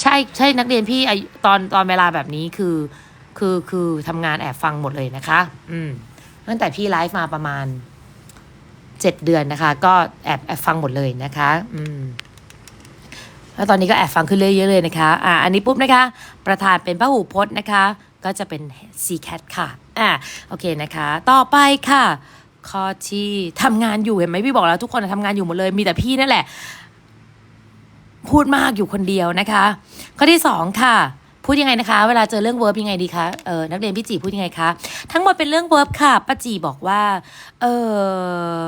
ใช่ใช่นักเรียนพี่ตอนตอนเวลาแบบนี้คือ คือคือทำงานแอบฟังหมดเลยนะคะ อืมตั้งแต่พี่ไลฟ์มาประมาณเจ็ดเดือนนะคะ ก็แอบแอบฟังหมดเลยนะคะ อืมแล้วตอนนี้ก็แอบฟังขึ้นเรื่อยๆเลยนะคะ อ่า อันนี้ปุ๊บนะคะ ประธานเป็นพระหูพจน์นะคะ ก็จะเป็น C cat ค่ะ อ่า โอเคนะคะ ต่อไปค่ะ ข้อที่ทำงานอยู่เห็นไหมพี่บอกแล้วทุกคนทำงานอยู่หมดเลย มีแต่พี่นั่นแหละ พูดมากอยู่คนเดียวนะคะ ข้อที่สองค่ะ พูดยังไงนะคะ เวลาเจอเรื่อง verb ยังไงดีคะเออนักเรียนพี่จีพูดยังไงคะ ทั้งหมดเป็นเรื่อง verb ค่ะป้าจีบอกว่าเออ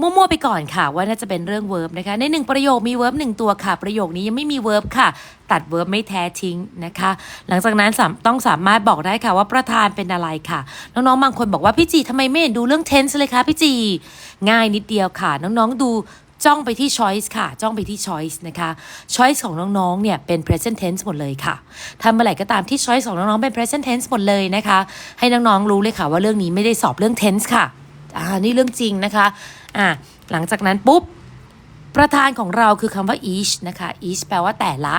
มั่วๆไปก่อนค่ะว่าน่าจะเป็นเรื่อง verb นะคะในหนึ่งประโยคมี verb หนึ่งตัวค่ะ ประโยคนี้ยังไม่มี verb ค่ะ ตัด verb ไม่แท้ทิ้งนะคะ หลังจากนั้นต้องสามารถบอกได้ค่ะว่าประธานเป็นอะไรค่ะ น้องๆบางคนบอกว่าพี่จีทำไมไม่เห็นดูเรื่อง tense เลยคะพี่จี ง่ายนิดเดียวค่ะ น้องๆดู จ้องไปที่ choice ค่ะ จ้องไปที่ choice นะคะ choice ของน้องๆ เนี่ยเป็น present tense หมดเลยค่ะทำเมื่อไหร่ก็ตามที่ choice ของน้องๆ เป็น present tense หมดเลยนะคะ ให้น้องๆ รู้เลยค่ะว่าเรื่องนี้ไม่ได้สอบเรื่อง tense ค่ะ อ่า นี่เรื่องจริงนะคะ อ่า หลังจากนั้นปุ๊บ ประธานของเราคือคำว่า each นะคะ each แปลว่าแต่ละ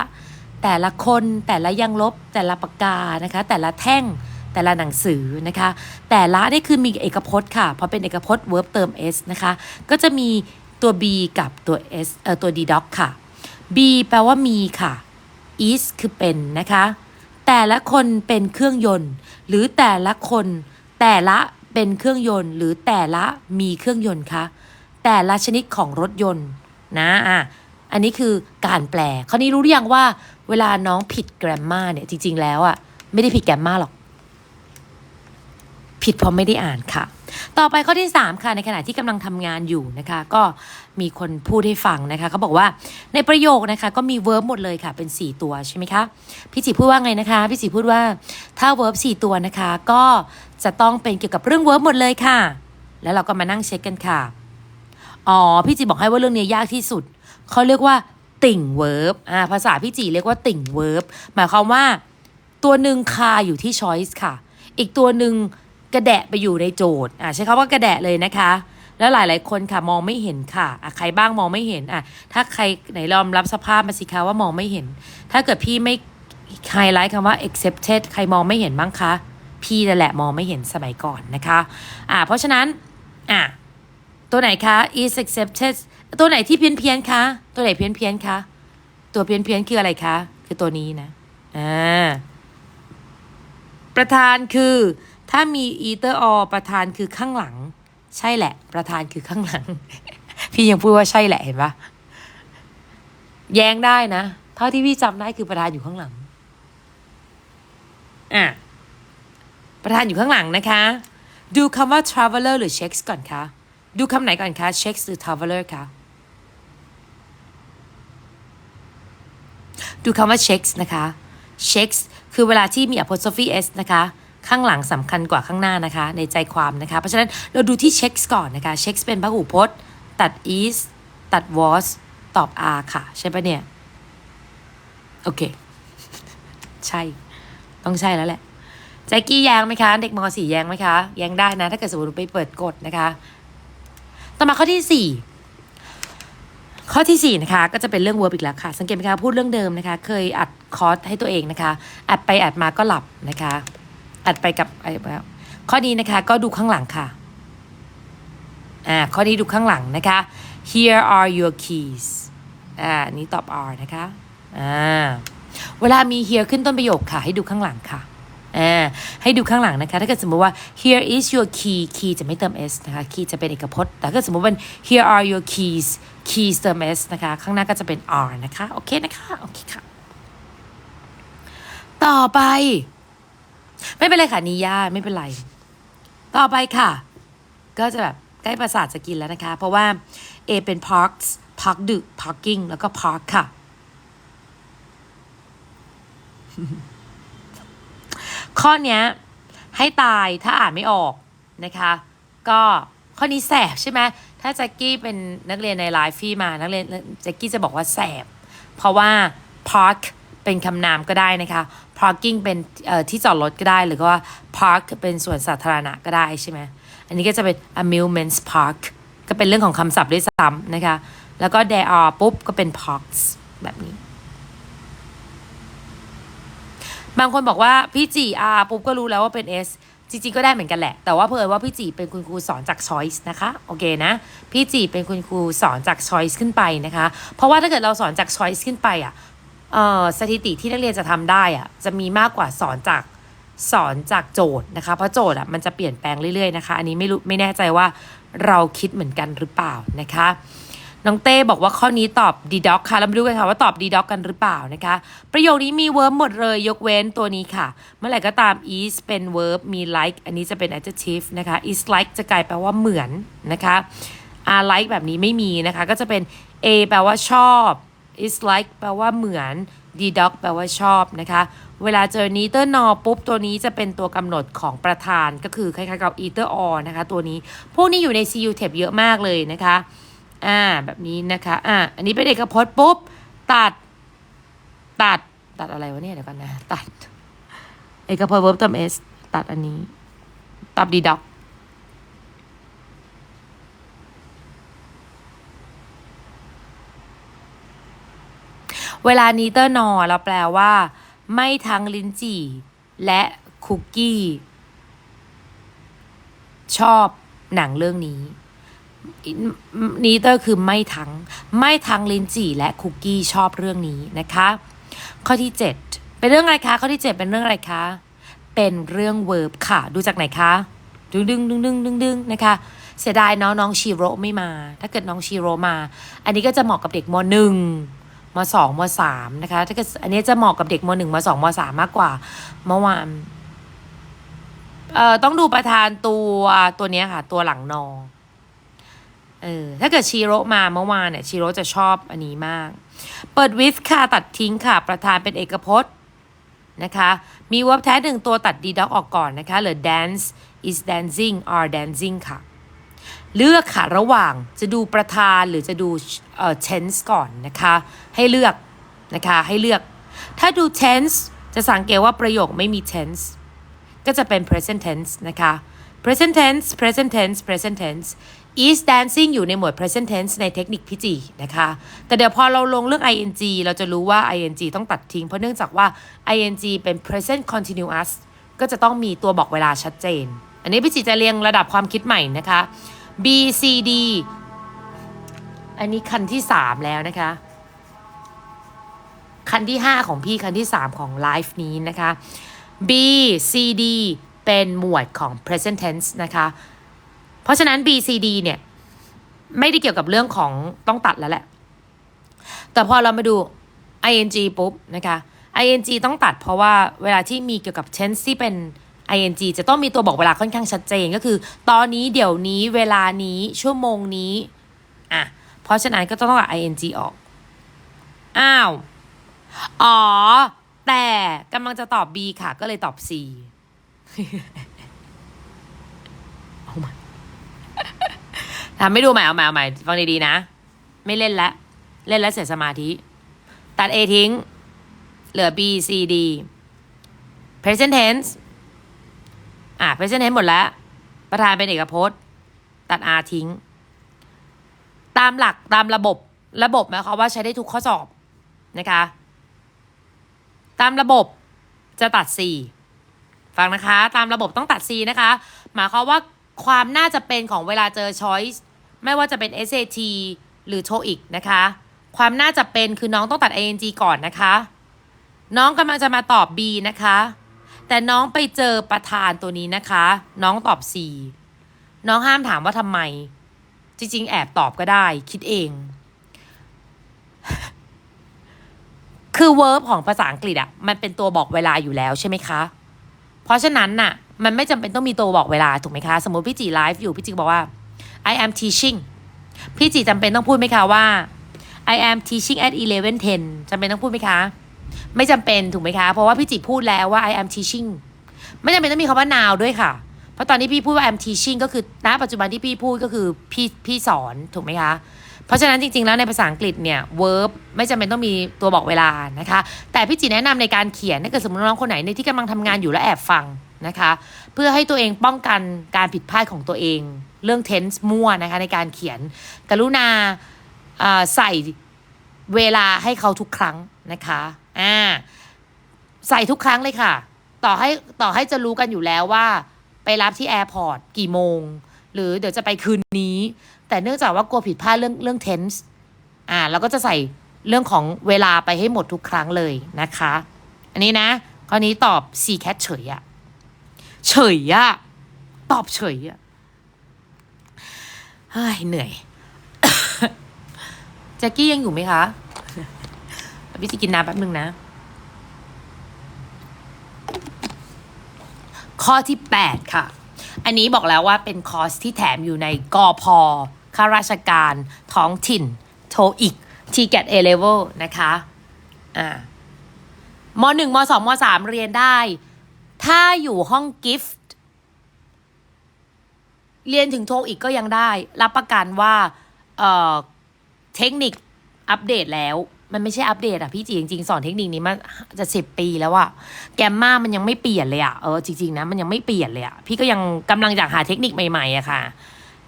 แต่ละคน แต่ละยังลบ แต่ละปากกา นะคะ แต่ละแท่งแต่ละหนังสือนะคะ แต่ละนี่คือมีเอกพจน์ค่ะ พอเป็นเอกพจน์ verb เติม s นะคะ ก็จะมี ตัว b กับตัว s เอ่อตัว d doc ค่ะ b แปลว่ามีค่ะ is คือเป็นนะคะ แต่ละคนเป็นเครื่องยนต์ หรือแต่ละคน แต่ละเป็นเครื่องยนต์ หรือแต่ละมีเครื่องยนต์คะแต่ละชนิดของรถยนต์นะอะอันนี้คือการแปลคราวนี้รู้หรือยังว่า เวลาน้องผิดแกรมมาเนี่ยจริง ๆ แล้วอะไม่ได้ผิดแกรมมาหรอก ผิดเพราะไม่ได้อ่านค่ะ ต่อไปข้อที่ 3 ค่ะ ในขณะที่กำลังทำงานอยู่นะคะ ก็มีคนพูดให้ฟังนะคะเขาบอกว่าในประโยคนะคะก็มีเวิร์บหมดเลยค่ะเป็น 4 ตัวใช่ไหมคะพี่จิพูดว่าไงนะคะพี่จิพูดว่าถ้าเวิร์บ4ตัวนะคะ ก็จะต้องเป็นเกี่ยวกับเรื่องเวิร์บหมดเลยค่ะ แล้วเราก็มานั่งเช็คกันค่ะอ๋อพี่จีบอกให้ว่าเรื่องนี้ยากที่สุดเขาเรียกว่าติ่งเวิร์บอ่าภาษาพี่จีเรียกว่าติ่งเวิร์บหมายความว่า ตัวหนึ่งคาอยู่ที่ choice ค่ะ อีกตัวหนึ่ง กระแดะไปอยู่ในโจทย์อ่าใช้คำว่ากระแดะเลยนะคะ แล้วหลายๆ คนค่ะมองไม่เห็นค่ะอะใครบ้างมองไม่เห็นอะถ้าใครไหนลองรับสภาพมาสิคะว่ามองไม่เห็น ถ้าเกิดพี่ไม่ไฮไลท์คำว่า accepted ใครมองไม่เห็นบ้างคะ พี่นั่นแหละมองไม่เห็นสมัยก่อนนะคะอ่าเพราะฉะนั้นอะตัวไหนคะ is accepted ตัวไหนที่เพี้ยนเพี้ยนคะ ตัวไหนเพี้ยนเพี้ยนคะ ตัวเพี้ยนเพี้ยนคืออะไรคะ คือตัวนี้นะ อ่า ประธานคือ ถ้ามี either or ประธานคือข้างหลัง ใช่แหละ ประธานคือข้างหลัง พี่ยังพูดว่าใช่แหละเห็นปะแย้งได้นะ เท่าที่พี่จำได้คือประธานอยู่ข้างหลัง อะ ประธานอยู่ข้างหลังนะคะ ดูคำว่า traveler หรือ checks ก่อนคะ ดูคำไหนก่อนคะ checks หรือ traveler คะ ดูคำว่า checks นะคะ checks คือเวลาที่มี apostrophe s นะคะ ข้างหลังสำคัญกว่าข้างหน้านะคะ ในใจความนะคะ เพราะฉะนั้นเราดูที่ checks ก่อนนะคะ checks เป็นพหูพจน์ ตัด is ตัด was ตอบ are ค่ะ ใช่ปะเนี่ย โอเค ใช่ ต้องใช่แล้วแหละแจ็กกี้แยงไหมคะ เด็กมสี่แยงไหมคะแยงได้นะ ถ้าเกิดสมมติไปเปิดกฎนะคะ ต่อมาข้อที่สี่ข้อที่สี่นะคะ ก็จะเป็นเรื่อง verb อีกแล้วค่ะ สังเกตไหมคะ พูดเรื่องเดิมนะคะ เคยอัดคอร์สให้ตัวเองนะคะ อัดไปอัดมาก็หลับนะคะ อัดไปกับอะไรแบบข้อนี้นะคะก็ดูข้างหลังค่ะอ่าข้อนี้ดูข้างหลังนะคะ here are your keys อ่านี่ตอบ are นะคะอ่าเวลามี here ขึ้นต้นประโยคค่ะ ให้ดูข้างหลังค่ะอ่าให้ดูข้างหลังนะคะ ถ้าเกิดสมมติว่า here is your key key จะไม่เติม s นะคะ key จะเป็นเอกพจน์ แต่ถ้าเกิดสมมติว่า here are your keys keys เติม s นะคะ ข้างหน้าก็จะเป็น are นะคะ โอเคนะคะ โอเคค่ะ ต่อไป ไม่เป็นไรค่ะนิยาไม่เป็นไร ต่อไปค่ะ ก็จะแบบใกล้ประสาทจะกินแล้วนะคะ เพราะว่า A เป็น parks park ดึก parking แล้วก็ park ค่ะ ข้อเนี้ยให้ตายถ้าอ่านไม่ออกนะคะ ก็ข้อนี้แสบใช่ไหมถ้าแจ็คกี้เป็นนักเรียนในไลฟ์ฟี่มานักเรียนแจ็คกี้จะบอกว่าแสบ เพราะว่า park เป็นคำนามก็ได้นะคะ parking เป็นที่จอดรถก็ได้หรือว่า park เป็นส่วนสาธารณะก็ได้ใช่ไหมอันนี้ก็จะเป็น amusement park ก็เป็นเรื่องของคำศัพท์ด้วยซ้ำนะคะ แล้วก็ there are ปุ๊บก็เป็น parks แบบนี้ บางคนบอกว่าพี่จีอาปุ๊บก็รู้แล้วว่าเป็น S จริงๆก็ได้เหมือนกันแหละ แต่ว่าเพิ่ว่าพี่จีเป็นคุณครูสอนจาก Choice นะคะ โอเคนะ พี่จีเป็นคุณครูสอนจาก Choice ขึ้นไปนะคะ เพราะว่าถ้าเกิดเราสอนจาก Choice ขึ้นไปอะเอ่อ สถิติที่นักเรียนจะทำได้อะจะมีมากกว่าสอนจากสอนจากโจทย์นะคะ เพราะโจทย์อะมันจะเปลี่ยนแปลงเรื่อยๆนะคะ อันนี้ไม่รู้ไม่แน่ใจว่าเราคิดเหมือนกันหรือเปล่านะคะน้องเต้บอกว่าข้อนี้ตอบดีด็อกค่ะเรามาดูกันค่ะว่าตอบดีด็อกกันหรือเปล่านะคะ ประโยคนี้มีเวิร์บหมดเลยยกเว้นตัวนี้ค่ะ เมื่อไหร่ก็ตาม is เป็น verb มี like อันนี้จะเป็น adjective นะคะ is like จะกลายแปลว่าเหมือนนะคะ are like แบบนี้ไม่มีนะคะ ก็จะเป็น a แปลว่าชอบ is like แปลว่าเหมือน d doc แปลว่าชอบนะคะ เวลาเจอ neither nor ปุ๊บ ตัวนี้จะเป็นตัวกำหนดของประธานก็คือคล้ายๆกับ either or นะคะ ตัวนี้ พวกนี้อยู่ใน cu tab เยอะมากเลยนะคะ อ่า แบบนี้นะคะ อ่า อันนี้เป็นเอกพจน์ปุ๊บ ตัด ตัด ตัดอะไรวะเนี่ย เดี๋ยวกันนะ ตัด เอกพจน์ verb เติม s ตัดอันนี้ ตัด deduct เวลานี้เตอร์นอเราแปลว่า ไม่ทั้งลิ้นจี่ และคุกกี้ ชอบหนังเรื่องนี้ นีเตอร์คือไม่ทั้ง ไม่ทั้งลิ้นจี่ และคุกกี้ชอบเรื่องนี้นะคะ ข้อที่ 7 เป็นเรื่องอะไรคะ ข้อที่ 7 เป็นเรื่องอะไรคะ เป็นเรื่องเวิร์บค่ะ ดูจากไหนคะดึงดึงดึงดึงดึงดึงนะคะเสียดายเนาะน้องชีโร่ไม่มา ถ้าเกิดน้องชีโร่มา อันนี้ก็จะเหมาะกับเด็กมหนึ่ง มสองมสามนะคะถ้าเกิดอันนี้จะเหมาะกับเด็กมหนึ่งมสองมสามมากกว่าเมื่อวานเอ่อต้องดูประธานตัวตัวนี้ค่ะ ตัวหลังนอเออถ้าเกิดชีโร่มาเมื่อวานเนี่ยชีโร่จะชอบอันนี้มาก เปิดวิสค่ะตัดทิ้งค่ะ ประธานเป็นเอกพจน์นะคะมีเวิร์บแท้หนึ่งตัวตัดดีด็อกออกก่อนนะคะเหลือ dance is dancing are dancing ค่ะ เลือกค่ะระหว่างจะดูประธานหรือจะดูเอ่อ tense ก่อนนะคะ ให้เลือกนะคะให้เลือก ถ้าดู tense จะสังเกตว่าประโยคไม่มี tense ก็จะเป็น present tense นะคะ present tense present tense present tense is dancing อยู่ในหมวด present tense ในเทคนิคพิจีนะคะ แต่เดี๋ยวพอเราลงเรื่อง ing เราจะรู้ว่า ing ต้องตัดทิ้ง เพราะเนื่องจากว่า ing เป็น present continuous ก็จะต้องมีตัวบอกเวลาชัดเจน อันนี้พิจิจะเรียงระดับความคิดใหม่นะคะ B C D อันนี้คันที่3แล้วนะคะ คันที่5ของพี่คันที่3ของไลฟ์นี้นะคะ B C D เป็นหมวดของ present tense นะคะ เพราะฉะนั้น B C D เนี่ย ไม่ได้เกี่ยวกับเรื่องของต้องตัดแล้วแหละ แต่พอเรามาดู ing ปุ๊บนะคะ ing ต้องตัดเพราะว่าเวลาที่มีเกี่ยวกับ tense ที่เป็น ing จะต้องมีตัวบอกเวลาค่อนข้างชัดเจนก็คือ ตอนนี้เดี๋ยวนี้เวลานี้ชั่วโมงนี้อะเพราะฉะนั้นก็ต้องตัด ing ออก อ้าว อ๋อ แต่กำลังจะตอบ B ค่ะ ก็เลยตอบ C เอาใหม่ทำไม่ดูใหม่เอาใหม่เอาใหม่ฟังดีๆนะ ไม่เล่นแล้วเล่นแล้วเสียสมาธิ ตัด A ทิ้ง เหลือ B C D present tense อะ present tense หมดแล้ว ประธานเป็นเอกพจน์ ตัด R ทิ้ง ตามหลักตามระบบระบบหมายความว่าใช้ได้ทุกข้อสอบนะคะ ตามระบบจะตัด C ฟังนะคะ ตามระบบต้องตัด C นะคะ หมายความว่าความน่าจะเป็นของเวลาเจอ choice ไม่ว่าจะเป็น SAT หรือ TOEIC นะคะ ความน่าจะเป็นคือน้องต้องตัด ing ก่อนนะคะ น้องกำลังจะมาตอบ B นะคะ แต่น้องไปเจอประธานตัวนี้นะคะ น้องตอบ C น้องห้ามถามว่าทำไม จริง ๆ แอบตอบก็ได้ คิดเอง คือ verb ของภาษาอังกฤษอะมันเป็นตัวบอกเวลาอยู่แล้วใช่ไหมคะ เพราะฉะนั้นน่ะ มันไม่จำเป็นต้องมีตัวบอกเวลาถูกไหมคะ สมมติพี่จีไลฟ์อยู่พี่จีบอกว่า I am teaching พี่จีจำเป็นต้องพูดไหมคะว่า I am teaching at 11:10จำเป็นต้องพูดไหมคะ ไม่จำเป็นถูกไหมคะ เพราะว่าพี่จีพูดแล้วว่า I am teaching ไม่จำเป็นต้องมีคำว่า now ด้วยค่ะ เพราะตอนที่พี่พูดว่า I am teaching ก็คือณปัจจุบันที่พี่พูดก็คือพี่พี่สอนถูกไหมคะ เพราะฉะนั้นจริง ๆ แล้วในภาษาอังกฤษเนี่ย verb ไม่จำเป็นต้องมีตัวบอกเวลานะคะ แต่พี่จีแนะนำในการเขียนถ้าเกิดสมมติน้องคนไหนในที่กำลังทำงานอยู่แล้วแอบฟังนะคะ เพื่อให้ตัวเองป้องกันการผิดพลาดของตัวเอง เรื่อง tense มั่วนะคะในการเขียน กรุณาอ่าใส่เวลาให้เขาทุกครั้งนะคะ อ่าใส่ทุกครั้งเลยค่ะ ต่อให้ต่อให้จะรู้กันอยู่แล้วว่า ไปรับที่แอร์พอร์ตกี่โมง หรือเดี๋ยวจะไปคืนนี้ แต่เนื่องจากว่ากลัวผิดพลาดเรื่องเรื่อง tense อ่าเราก็จะใส่เรื่องของเวลาไปให้หมดทุกครั้งเลยนะคะ อันนี้นะข้อนี้ตอบ C cat เฉยอะเฉยอะตอบเฉยอะเฮ้ยเหนื่อยแจ็คกี้ยังอยู่ไหมคะ พี่จะกินน้ำแป๊บนึงนะ ข้อที่ 8 ค่ะ อันนี้บอกแล้วว่าเป็นคอร์สที่แถมอยู่ในกอพอข้าราชการ ท้องถิ่น โทอีกทีแกตเอเลเวลนะคะ อ่ามหนึ่งมสองมสามเรียนได้ ถ้าอยู่ห้องกิฟต์เรียนถึงโทอีกก็ยังได้ รับประกันว่า เอ่อ เทคนิคอัปเดตแล้ว มันไม่ใช่อัปเดตอะพี่จีจริงๆสอนเทคนิคนี้มาจะสิบปีแล้วอะแกมมามันยังไม่เปลี่ยนเลยอะเออจริงๆนะมันยังไม่เปลี่ยนเลยอะพี่ก็ยังกำลังอยากหาเทคนิคใหม่ๆอะค่ะ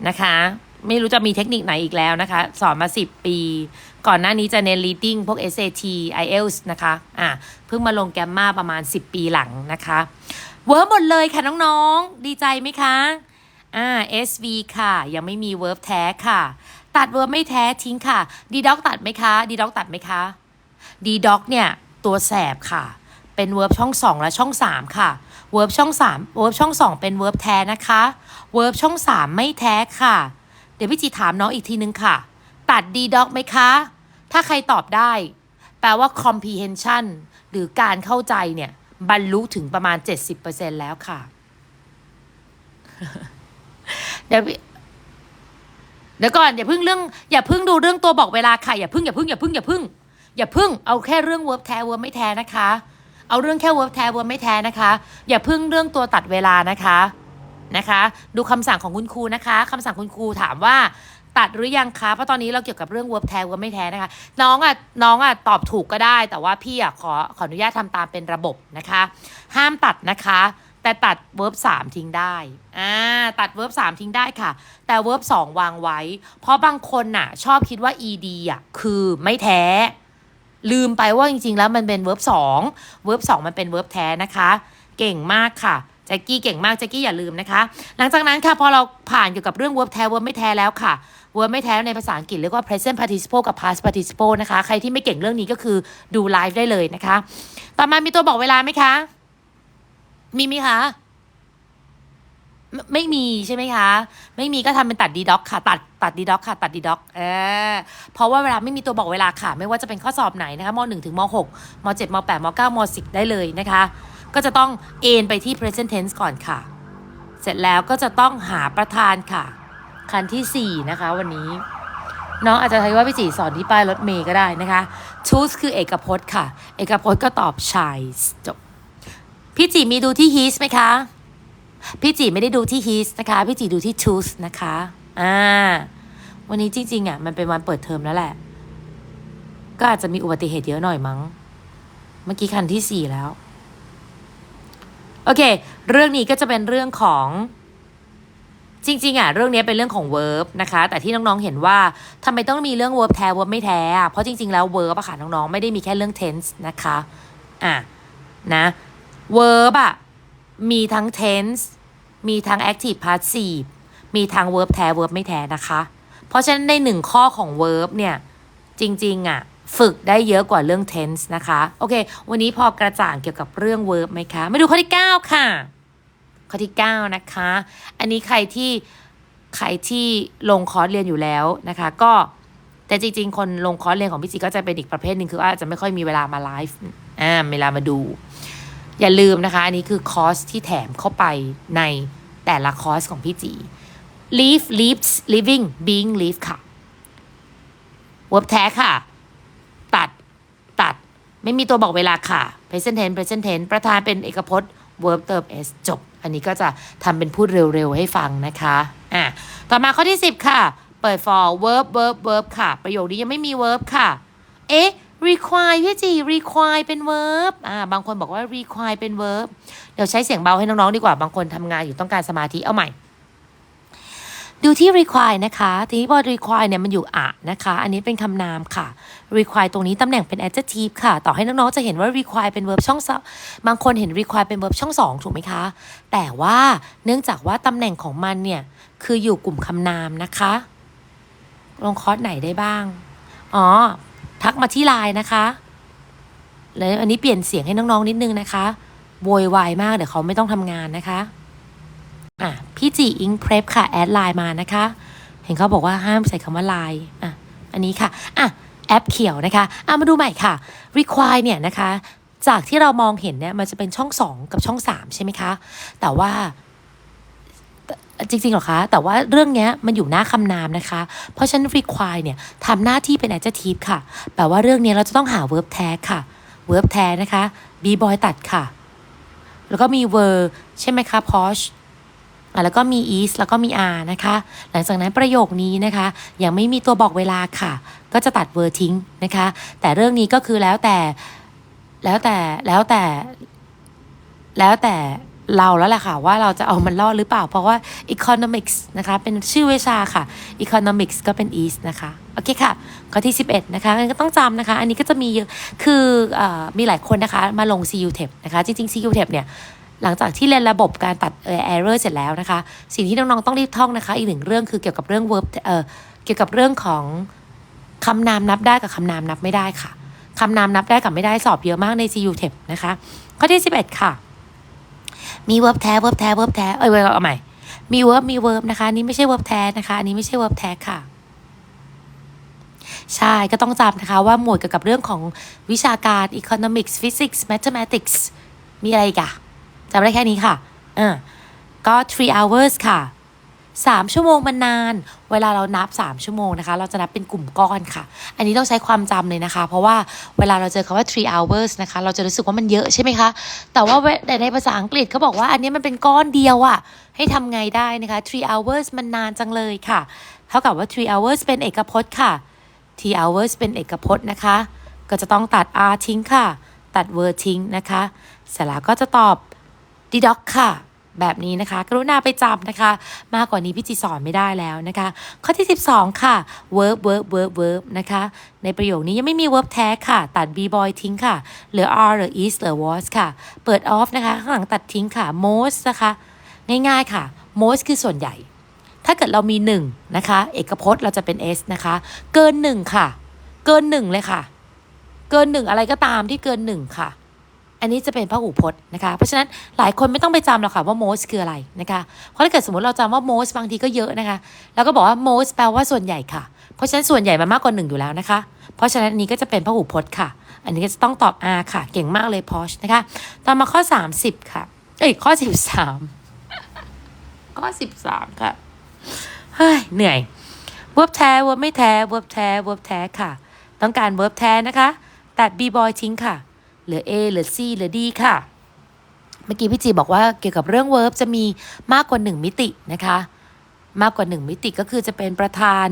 นะคะ ไม่รู้จะมีเทคนิคไหนอีกแล้วนะคะ สอนมาสิบปี ก่อนหน้านี้จะเน้น reading พวก SAT IELTS นะคะอะเพิ่งมาลงแกมมาประมาณ 10 ปีหลังนะคะเวิร์บหมดเลยค่ะน้องๆ ดีใจไหมคะอ่า SV ค่ะ ยังไม่มีเวิร์บแท้ค่ะ ตัดเวิร์บไม่แท้ทิ้งค่ะดีด็อกตัดไหมคะดีด็อกตัดไหมคะดีด็อกเนี่ยตัวแสบค่ะ เป็นเวิร์บช่อง2และช่อง3ค่ะเวิร์บช่อง3เวิร์บช่อง2เป็นเวิร์บแท้นะคะเวิร์บช่อง3ไม่แท้ค่ะ เดี๋ยวพี่จีถามน้องอีกทีนึงค่ะ ตัดดีด็อกไหมคะ ถ้าใครตอบได้ แปลว่า comprehension หรือการเข้าใจเนี่ยบรรลุถึงประมาณ 70%แล้วค่ะ เดี๋ยวพี่ เดี๋ยวก่อนอย่าพิ่งเรื่องอย่าพิ่งดูเรื่องตัวบอกเวลาค่ะอย่าพิ่งอย่าพิ่งอย่าพิ่งอย่าพิ่งอย่าพิ่งเอาแค่เรื่อง verb แท้ verb ไม่แท้นะคะ เอาเรื่องแค่ verb แท้ verb ไม่แท้นะคะ อย่าพิ่งเรื่องตัวตัดเวลานะคะนะคะ ดูคำสั่งของคุณครูนะคะคำสั่งคุณครูถามว่าตัดหรือยังคะเพราะตอนนี้เราเกี่ยวกับเรื่อง verb แท้ verb ไม่แท้นะคะ น้องอะน้องอะตอบถูกก็ได้ แต่ว่าพี่อะขอขออนุญาตทำตามเป็นระบบนะคะ ห้ามตัดนะคะ แต่ตัด verb 3ทิ้งได้อ่าตัด verb 3ทิ้งได้ค่ะ แต่ verb 2วางไว้ เพราะบางคนน่ะ ชอบคิดว่า ed อะคือไม่แท้ ลืมไปว่าจริงๆ แล้วมันเป็น verb 2 verb 2มันเป็น verb แท้นะคะ เก่งมากค่ะแจ็คกี้เก่งมากแจ็คกี้อย่าลืมนะคะ หลังจากนั้นค่ะพอเราผ่านเกี่ยวกับเรื่อง verb แท้ verb ไม่แท้แล้วค่ะ verb ไม่แท้ในภาษาอังกฤษเรียกว่า present participle กับ past participle นะคะ ใครที่ไม่เก่งเรื่องนี้ก็คือดูไลฟ์ได้เลยนะคะ ต่อมามีตัวบอกเวลาไหมคะ มีไหมคะไม่มีใช่ไหมคะ ไม่มีก็ทำเป็นตัดดีด็อกค่ะ ตัดตัดดีด็อกค่ะ ตัดดีด็อกเออเพราะว่าเวลาไม่มีตัวบอกเวลาค่ะ ไม่ว่าจะเป็นข้อสอบไหนนะคะม .1 ถึงม .6 ม .7 ม .8 ม .9 ม .10 ได้เลยนะคะ ก็จะต้องเอนไปที่ present tense ก่อนค่ะ เสร็จแล้วก็จะต้องหาประธานค่ะ คันที่ 4 นะคะวันนี้ น้องอาจจะใช้ว่าพี่จีสอนที่ป้ายรถเมย์ก็ได้นะคะ choose คือเอกพจน์ค่ะ เอกพจน์ก็ตอบชายจบ พี่จีมีดูที่ his ไหมคะ พี่จีไม่ได้ดูที่ his นะคะ พี่จีดูที่ choose นะคะ อ่า วันนี้จริงๆอะมันเป็นวันเปิดเทอมแล้วแหละ ก็อาจจะมีอุบัติเหตุเยอะหน่อยมั้ง เมื่อกี้คันที่สี่แล้ว โอเค เรื่องนี้ก็จะเป็นเรื่องของจริงๆอะเรื่องนี้เป็นเรื่องของ verb นะคะ แต่ที่น้องๆเห็นว่าทำไมต้องมีเรื่อง verb แท้ verb ไม่แท้อะเพราะจริงๆแล้ว verb อะค่ะน้องๆไม่ได้มีแค่เรื่อง tense นะคะ อะนะ verb อะมีทั้ง tense มีทั้ง active passive มีทั้ง verb แท้ verb ไม่แท้นะคะ เพราะฉะนั้นในหนึ่งข้อของ verb เนี่ย จริงๆอะฝึกได้เยอะกว่าเรื่อง tense นะคะ โอเค วันนี้พอกระจ่างเกี่ยวกับเรื่อง verb ไหมคะ มาดูข้อที่ 9 ค่ะ ข้อที่ 9 นะคะ อันนี้ใครที่ใครที่ลงคอร์สเรียนอยู่แล้วนะคะ ก็แต่จริง ๆ คนลงคอร์สเรียนของพี่จีก็จะเป็นอีกประเภทหนึ่งคือว่าอาจจะไม่ค่อยมีเวลามาไลฟ์อ่าเวลามาดู อย่าลืมนะคะ อันนี้คือคอร์สที่แถมเข้าไปในแต่ละคอร์สของพี่จี live lives living being live ค่ะ verb แท้ค่ะ ตัด ตัด ไม่มีตัวบอกเวลาค่ะ present tense present tense ประธานเป็นเอกพจน์ verb เติม s จบ อันนี้ก็จะทำเป็นพูดเร็ว ๆ ให้ฟังนะคะ อะ ต่อมาข้อที่ 10 ค่ะ เปิด for verb verb verb ค่ะ ประโยคนี้ยังไม่มี verb ค่ะ เอ๊ะ require พี่จี require เป็น verb อ่าบางคนบอกว่า require เป็น verb เดี๋ยวใช้เสียงเบาให้น้อง ๆ ดีกว่าบางคนทำงานอยู่ต้องการสมาธิเอาใหม่ ดูที่ require นะคะ ทีนี้พอ require เนี่ยมันอยู่อะนะคะ อันนี้เป็นคำนามค่ะ require ตรงนี้ตำแหน่งเป็น adjective ค่ะ ต่อให้น้อง ๆ จะเห็นว่า require เป็น verb ช่องสบางคนเห็น require เป็น verb ช่องสองถูกไหมคะ แต่ว่าเนื่องจากว่าตำแหน่งของมันเนี่ยคืออยู่กลุ่มคำนามนะคะลงคอร์สไหนได้บ้าง อ๋อ ทักมาที่ไลน์นะคะแล้วอันนี้เปลี่ยนเสียงให้น้องๆนิดนึงนะคะโวยวายมากเดี๋ยวเขาไม่ต้องทำงานนะคะอะพี่จีอิงเพรพค่ะแอดไลน์มานะคะ เห็นเขาบอกว่าห้ามใส่คำว่าไลน์อะอันนี้ค่ะอะแอปเขียวนะคะอะมาดูใหม่ค่ะ require เนี่ยนะคะ จากที่เรามองเห็นเนี่ยมันจะเป็นช่อง 2 กับช่อง 3 ใช่ไหมคะ แต่ว่า จริงๆเหรอคะ แต่ว่าเรื่องนี้มันอยู่หน้าคำนามนะคะ เพราะฉะนั้น require เนี่ยทำหน้าที่เป็น adjective ค่ะ แปลว่าเรื่องนี้เราจะต้องหา verb tag ค่ะ verb tag นะคะ b boy ตัดค่ะ แล้วก็มี were ใช่ไหมคะ posh อะแล้วก็มี is แล้วก็มี are นะคะ หลังจากนั้นประโยคนี้นะคะ ยังไม่มีตัวบอกเวลาค่ะ ก็จะตัด were ทิ้งนะคะ แต่เรื่องนี้ก็คือแล้วแต่ แล้วแต่ แล้วแต่ แล้วแต่ เราแล้วแหละค่ะ ว่าเราจะเอามันรอดหรือเปล่า เพราะว่า economics นะคะ เป็นชื่อวิชาค่ะ economics ก็เป็น is นะคะ โอเคค่ะ ข้อที่ 11 นะคะงั้นก็ต้องจำนะคะ อันนี้ก็จะมีเยอะคืออมีหลายคนนะคะ มาลง CU TEP นะคะ จริงๆ CU TEP เนี่ยหลังจากที่เรียนระบบการตัดเอ่อ error เสร็จแล้วนะคะ สิ่งที่น้องๆต้องรีบท่องนะคะ อีกหนึ่งเรื่องคือเกี่ยวกับเรื่อง verb เอ่อเกี่ยวกับเรื่องของคำนามนับได้กับคำนามนับไม่ได้ค่ะคำนามนับได้กับไม่ได้สอบเยอะมากใน CU TEP นะคะ ข้อที่ 11 ค่ะ มีเวิร์บแท้เวิร์บแท้เวิร์บแท้เอ้ยเอาใหม่มีเวิร์บมีเวิร์บนะคะอันนี้ไม่ใช่เวิร์บแท้นะคะอันนี้ไม่ใช่เวิร์บแท้ค่ะใช่ก็ต้องจำนะคะว่าหมวดเกี่ยวกับเรื่องของวิชาการ economics physics mathematics มีอะไรอีกอะจำได้แค่นี้ค่ะอ่าก็ three hours ค่ะ สามชั่วโมงมันนาน เวลาเรานับสามชั่วโมงนะคะ เราจะนับเป็นกลุ่มก้อนค่ะ อันนี้ต้องใช้ความจำเลยนะคะ เพราะว่าเวลาเราเจอคาว่า three hours นะคะ เราจะรู้สึกว่ามันเยอะใช่ไหมคะ แต่ว่าแต่ในภาษาอังกฤษเขาบอกว่าอันนี้มันเป็นก้อนเดียวอะให้ทำไงได้นะคะ three hours มันนานจังเลยค่ะ เท่ากับว่า three hours เป็นเอกพจน์ค่ะ three hours เป็นเอกพจน์นะคะ ก็จะต้องตัด r ทิ้งค่ะ ตัด word ทิ้งนะคะ เสร็จแล้วก็จะตอบ deduct ค่ะ แบบนี้นะคะ กรุณาไปจำนะคะ มากกว่านี้พี่จีสอนไม่ได้แล้วนะคะ ข้อที่ 12 ค่ะ verb verb verb verb นะคะ ในประโยคนี้ยังไม่มี verb แท้ค่ะ ตัด be boy ทิ้งค่ะ เหลือ are เหลือ is เหลือ was ค่ะ เปิด off นะคะ ข้างหลังตัดทิ้งค่ะ most นะคะ ง่ายๆค่ะ most คือส่วนใหญ่ ถ้าเกิดเรามีหนึ่งนะคะ เอกพจน์เราจะเป็น s นะคะ เกินหนึ่งค่ะ เกินหนึ่งเลยค่ะ เกินหนึ่งอะไรก็ตามที่เกินหนึ่งค่ะ อันนี้จะเป็นพหูพจน์นะคะ เพราะฉะนั้นหลายคนไม่ต้องไปจำหรอกค่ะว่า most คืออะไรนะคะ เพราะถ้าเกิดสมมติเราจำว่า most บางทีก็เยอะนะคะ แล้วก็บอกว่า most แปลว่าส่วนใหญ่ค่ะ เพราะฉะนั้นส่วนใหญ่มันมากกว่าหนึ่งอยู่แล้วนะคะ เพราะฉะนั้นอันนี้ก็จะเป็นพหูพจน์ค่ะ อันนี้ก็จะต้องตอบ R ค่ะ เก่งมากเลย posh นะคะ ต่อมาข้อ 30 ค่ะ เอ้ยข้อ 13 ข้อ 13 ค่ะ เฮ้ยเหนื่อย verb แท้ verb ไม่แท้ verb แท้ verb แท้ค่ะ ต้องการ verb แท้นะคะตัด b boy ทิ้งค่ะ เหลือ a เหลือ c เหลือ d ค่ะ เมื่อกี้พี่จีบอกว่าเกี่ยวกับเรื่อง verb จะมีมากกว่า 1 มิตินะคะ มากกว่า 1 มิติก็คือจะเป็นประธาน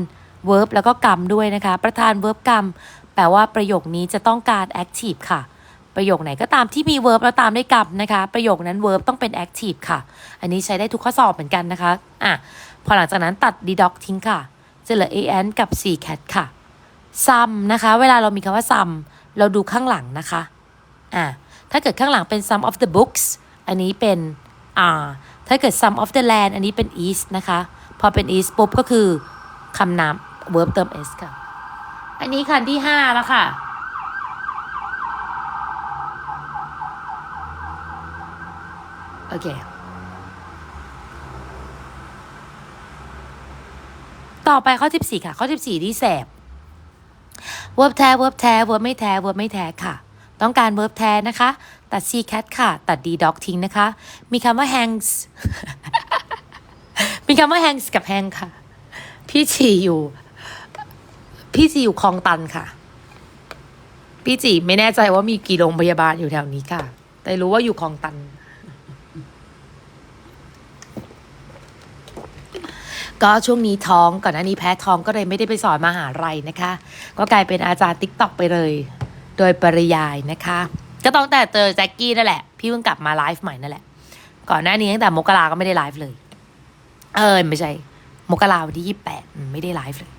verb แล้วก็กรรมด้วยนะคะ ประธาน verb กรรม แปลว่าประโยคนี้จะต้องการ active ค่ะ ประโยคไหนก็ตามที่มี verb แล้วตามด้วยกรรมนะคะ ประโยคนั้น verb ต้องเป็น active ค่ะ อันนี้ใช้ได้ทุกข้อสอบเหมือนกันนะคะอะพอหลังจากนั้นตัด deduct ทิ้งค่ะจะเหลือ an กับ c cat ค่ะ sum นะคะ เวลาเรามีคำว่า sum เราดูข้างหลังนะคะ อะถ้าเกิดข้างหลังเป็น sum of the books อันนี้เป็น r ถ้าเกิด sum of the land อันนี้เป็น is นะคะ พอเป็น is ปุ๊บก็คือคำนาม verb เติม s ค่ะ อันนี้คันที่ 5 แล้วค่ะ โอเค ต่อไปข้อ 14 ค่ะ ข้อ 14 ที่แสบ verb แท้ verb แท้ verb ไม่แท้ verb ไม่แท้ค่ะ ต้องการ verb แท้นะคะ ตัด c cat ค่ะ ตัด d dog ทิ้งนะคะ มีคำว่า hangs มีคำว่า hangs กับ hang ค่ะ พี่จีอยู่ พี่จีอยู่คลองตันค่ะ พี่จีไม่แน่ใจว่ามีกี่โรงพยาบาลอยู่แถวนี้ค่ะ แต่รู้ว่าอยู่คลองตันก็ช่วงนี้ท้องก่อนหน้านี้แพ้ท้องก็เลยไม่ได้ไปสอนมหาลัยนะคะ ก็กลายเป็นอาจารย์ติ๊กต็อกไปเลย โดยปริยายนะคะ ก็ต้องแต่เจอแจ็คกี้นั่นแหละ พี่เพิ่งกลับมาไลฟ์ใหม่นั่นแหละ ก่อนหน้านี้ตั้งแต่มกราก็ไม่ได้ไลฟ์เลย เออไม่ใช่ มกราวันที่ยี่แปดไม่ได้ไลฟ์เลย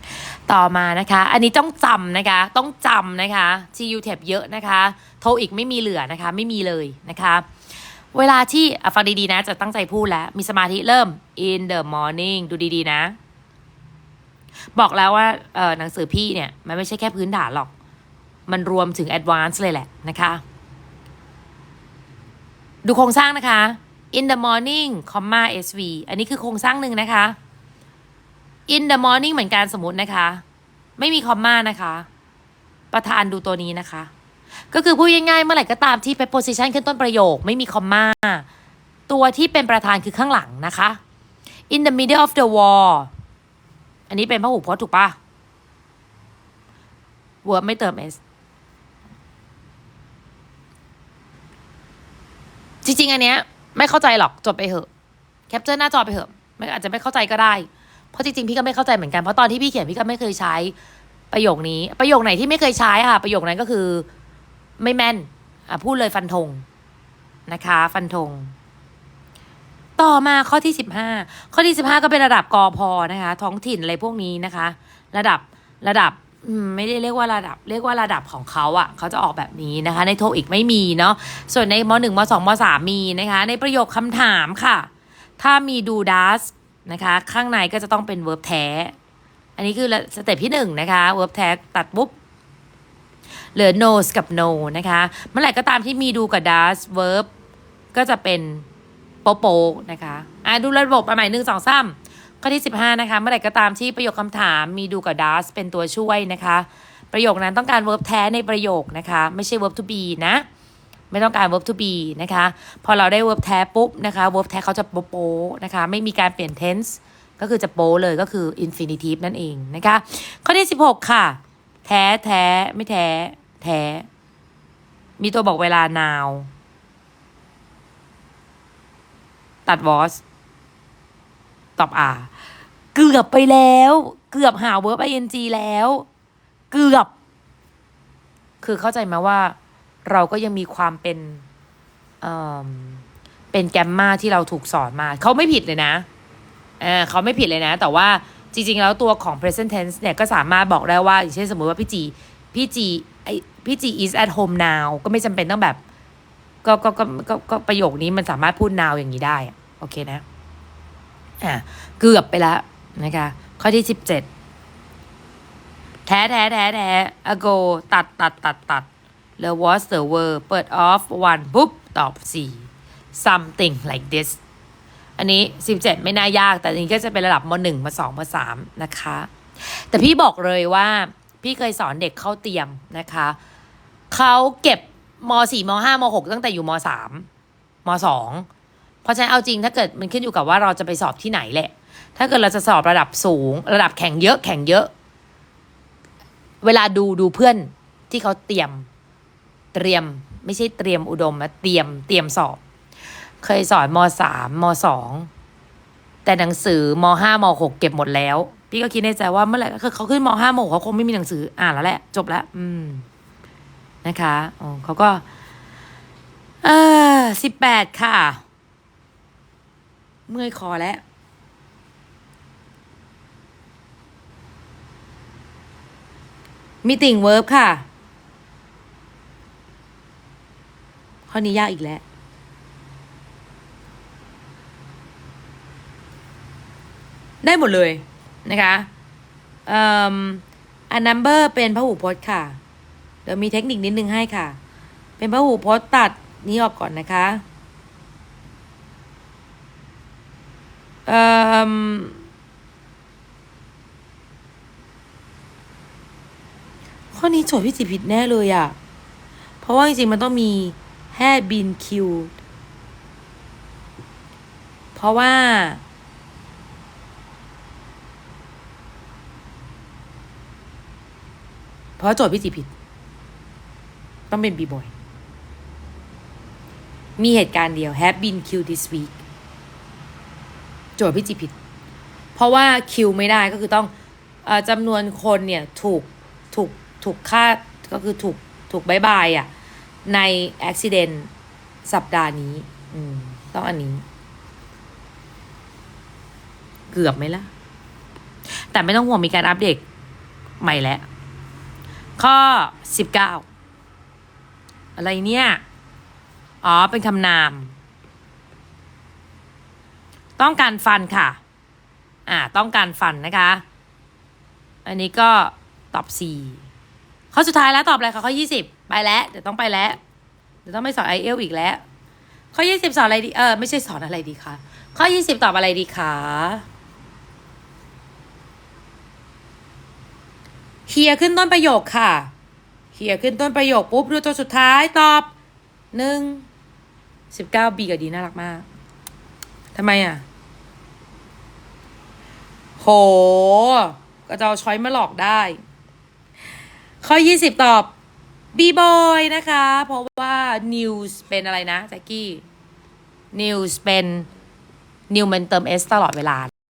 ต่อมานะคะ อันนี้ต้องจำนะคะ ต้องจำนะคะ GU tab เยอะนะคะ โทรอีกไม่มีเหลือนะคะ ไม่มีเลยนะคะเวลาที่ฟังดีๆนะ จะตั้งใจพูดแล้ว มีสมาธิเริ่ม in the morning ดูดีๆนะ บอกแล้วว่าหนังสือพี่เนี่ย มันไม่ใช่แค่พื้นฐานหรอก มันรวมถึง advance เลยแหละนะคะ ดูโครงสร้างนะคะ in the morning comma sv อันนี้คือโครงสร้างหนึ่งนะคะ in the morning เหมือนกันสมมตินะคะ ไม่มีคอมมานะคะ ประธานดูตัวนี้นะคะ ก็คือพูดง่ายๆ เมื่อไหร่ก็ตามที่ preposition ขึ้นต้นประโยค ไม่มีคอมมาตัวที่เป็นประธานคือข้างหลังนะคะ in the middle of the wall อันนี้เป็นพหูพจน์ถูกปะ verb ไม่เติม s จริง ๆ อันเนี้ย ไม่เข้าใจหรอกจบไปเหอะแคปเจอร์หน้าจอไปเหอะไม่อาจจะไม่เข้าใจก็ได้ เพราะจริง ๆ พี่ก็ไม่เข้าใจเหมือนกันเพราะตอนที่พี่เขียนพี่ก็ไม่เคยใช้ประโยคนี้ ประโยคไหนที่ไม่เคยใช้ค่ะ ประโยคนั้นก็คือ ไม่แม่นอะพูดเลยฟันธงนะคะ ฟันธงต่อมาข้อที่สิบห้าข้อที่สิบห้าก็เป็นระดับกอพอนะคะ ท้องถิ่นอะไรพวกนี้นะคะ ระดับระดับ ไม่ได้เรียกว่าระดับ เรียกว่าระดับของเขาอะ่ะ เขาจะออกแบบนี้นะคะ ในโทอีกไม่มีเนาะส่วนในมหนึ่งมสองมสามมีนะคะ ในประโยคคำถามค่ะ ถ้ามีดูดัสนะคะ ข้างในก็จะต้องเป็น verb แท้ อันนี้คือสเต็ปที่หนึ่งนะคะ verb แท้ตัดปุ๊บเหลือ no's กับ no นะคะ เมื่อไหร่ก็ตามที่มีดูกับ does verb ก็จะเป็นโปโปนะคะ อะดูระบบประมาณหนึ่งสองสาม ข้อที่สิบห้านะคะ เมื่อไหร่ก็ตามที่ประโยคคำถามมีดูกับ does เป็นตัวช่วยนะคะ ประโยคนั้นต้องการ verb แท้ในประโยคนะคะ ไม่ใช่ verb to be นะ ไม่ต้องการ verb to be นะคะ พอเราได้ verb แท้ปุ๊บนะคะ verb แท้เขาจะโปโปนะคะ ไม่มีการเปลี่ยน tense ก็คือจะโป๊เลยก็คือ infinitive นั่นเองนะคะ ข้อที่สิบหกค่ะ แท้แท้ไม่แท้ แท้ มีตัวบอกเวลา now ตัด was ตอบ are เกือบไปแล้ว เกือบหา verb ing แล้ว เกือบ คือเข้าใจไหมว่า เราก็ยังมีความเป็นเอ่อเป็นแกมมาที่เราถูกสอนมา เขาไม่ผิดเลยนะเออเขาไม่ผิดเลยนะ แต่ว่าจริง ๆ แล้วตัวของ present tense เนี่ยก็สามารถบอกได้ว่า อย่างเช่นสมมติว่าพี่จีพี่จีไอพี่จี is at home now ก็ไม่จำเป็นต้องแบบ ก็ก็ก็ก็ก็ประโยคนี้มันสามารถพูด now อย่างนี้ได้อะโอเคนะ อะเกือบไปแล้วนะคะ ข้อที่สิบเจ็ดแท้แท้แท้แท้ ago ตัดตัดตัดตัดแล้ว was the word เปิด off one ปุ๊บ ตอบสี่ something like this อันนี้สิบเจ็ดไม่น่ายาก แต่อันนี้ก็จะเป็นระดับมหนึ่งมสองมสามนะคะ แต่พี่บอกเลยว่าพี่เคยสอนเด็กเข้าเตรียมนะคะ เขาเก็บมสี่มห้ามหกตั้งแต่อยู่มสามมสอง ราะฉะนั้นเอาจริงถ้าเกิดมันขึ้นอยู่กับว่าเราจะไปสอบที่ไหนแหละ ถ้าเกิดเราจะสอบระดับสูง ระดับแข่งเยอะแข่งเยอะ เวลาดูดูเพื่อนที่เขาเตรียมเตรียมไม่ใช่เตรียมอุดมนะเตรียมเตรียมสอบ เคยสอนมสามมสองแต่หนังสือมห้ามหกเก็บหมดแล้ว พี่ก็คิดในใจว่าเมื่อไหร่คือเขาขึ้นมห้ามหกเขาคงไม่มีหนังสืออ่านแล้วแหละ จบแล้ว อืมนะคะอ๋อเขาก็ เออสิบแปดค่ะ เมื่อยคอแล้วมีติ่งเวิร์บค่ะ ข้อนี้ยากอีกแล้วได้หมดเลยนะคะเอ่อ a number เป็นพหูพจน์ค่ะ เดี๋ยวมีเทคนิคนิดนึงให้ค่ะ เป็นพหูพจน์ตัดนี้ออกก่อนนะคะ เอ่อ ข้อนี้โจทย์พี่จิผิดแน่เลยอะ่ะ เพราะว่าจริงๆมันต้องมี had been killed เพราะว่า เพราะโจทย์พี่จิผิด ต้องเป็น b boy มีเหตุการณ์เดียว have been killed this week โจทย์พี่จิผิด เพราะว่าคิวไม่ได้ก็คือต้องออจำนวนคนเนี่ยถูกถูกถูกฆ่าก็คือถูกถูกบายบายอะในอุบิเหตุสัปดาห์นี้ อืม ต้องอันนี้ เกือบไหมล่ะ แต่ไม่ต้องห่วงมีการอัปเดตใหม่แล้ว ข้อสิบเก้าอะไรเนี่ย อ๋อ เป็นคำนาม ต้องการฟันค่ะ อ่า ต้องการฟันนะคะ อันนี้ก็ตอบ C ข้อสุดท้ายแล้วตอบอะไรคะข้อ20ไปแล้วเดี๋ยวต้องไปแล้วเดี๋ยวต้องไปสอนไอเอลอีกแล้ว ข้อ20สอนอะไรดีเออไม่ใช่สอนอะไรดีคะข้อ20ตอบอะไรดีคะเฮียขึ้นต้นประโยคค่ะเฮียขึ้นต้นประโยคปุ๊บดูตัวสุดท้ายตอบหนึ่งสิบเก้าบีกับดีน่ารักมากทำไมอะ ก็จะเอาช้อยมาหลอกได้ ข้อ 20 ตอบบีบอยนะคะ เพราะว่า news เป็นอะไรนะแจ็กกี้ news เป็น new มันเติม s ตลอดเวลา